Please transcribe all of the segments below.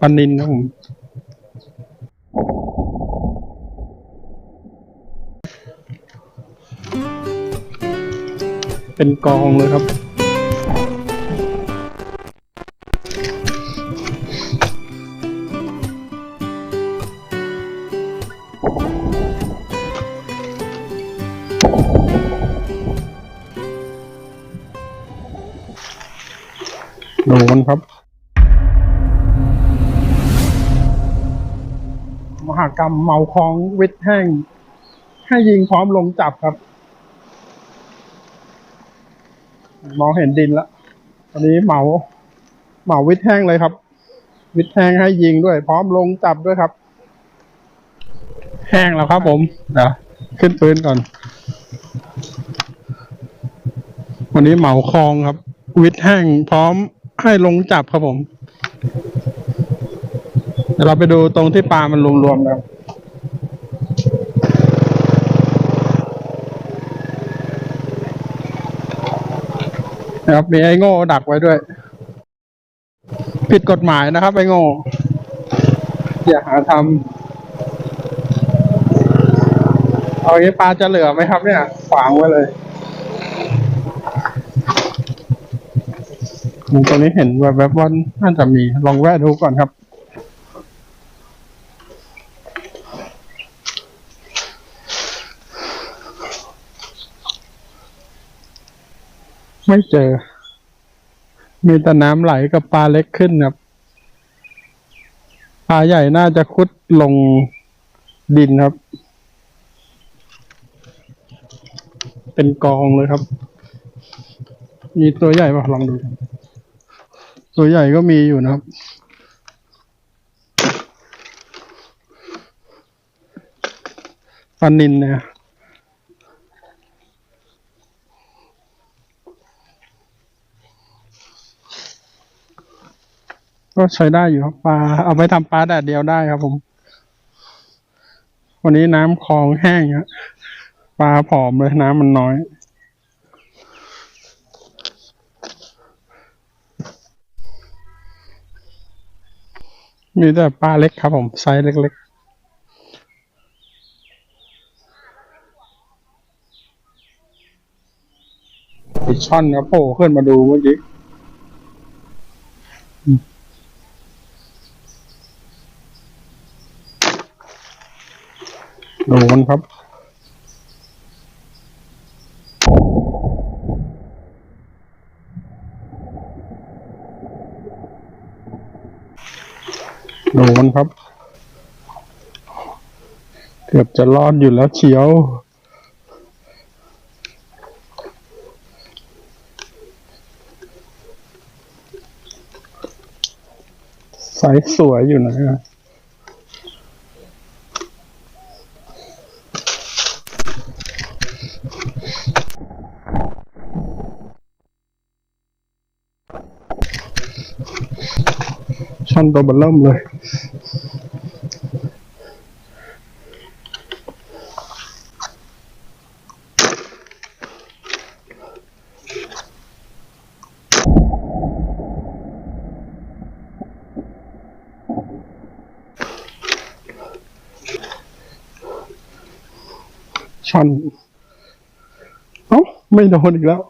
ปนินครับผมเป็นกองเลยครับ โดนครับ หากรรมเมาคลองวิทแห้ง ให้ยิงพร้อมลงจับครับ มองเห็นดินแล้วตอนนี้เมาเมาวิทแห้งเลยครับ วิทแห้งให้ยิงด้วย พร้อมลงจับด้วยครับ แห้งแล้วครับ ผมเดี๋ยวขึ้นปืนก่อน วันนี้เหมาคลองครับ วิทแห้งพร้อมให้ลงจับครับผม ดี๋ยวเราไปดูตรงที่ปลามันรวมๆนะครับนะครับมีไอ้โง่ดักไว้ด้วย ผิดกฎหมายนะครับ ไอ้โง่ อย่าหาทำเอางี้ปลาจะเหลือไหมครับเนี่ยขวางไว้เลยตรงนี้เห็นแบบแบบๆว่าน่าจะมีลองแวะดูก่อนครับ ไม่เจอ มีแต่น้ำไหลกับปลาเล็กขึ้นครับ ปลาใหญ่น่าจะคุดลงดินครับ เป็นกองเลยครับ มีตัวใหญ่ป่ะลองดู ตัวใหญ่ก็มีอยู่นะครับปลานินเนี่ย ก็ใช้ได้อยู่ครับปลาเอาไปทำปลาแดดเดียวได้ครับผม วันนี้น้ำคลองแห้งครับปลาผอมเลยน้ำมันน้อย มีแต่ปลาเล็กครับผมไซส์เล็กๆอีกช่อนครับโผล่ขึ้นมาดูเมื่อกี้ โดนครับ โดนครับ เกือบจะรอดอยู่แล้วเชียวใสสวยอยู่นะ ช่อนตัวเบลเริ่มเลย ช่อนเอ้าไม่โดนอีกแล้ว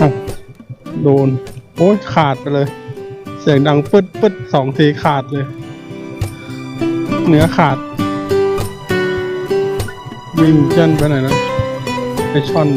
อ้าโดน โอ้ยขาดไปเลย เสียงดังปึ๊ดปึ๊ดสองทีขาดเลย เนื้อขาด วิ่งเจนไปไหนนะ ไปช่อน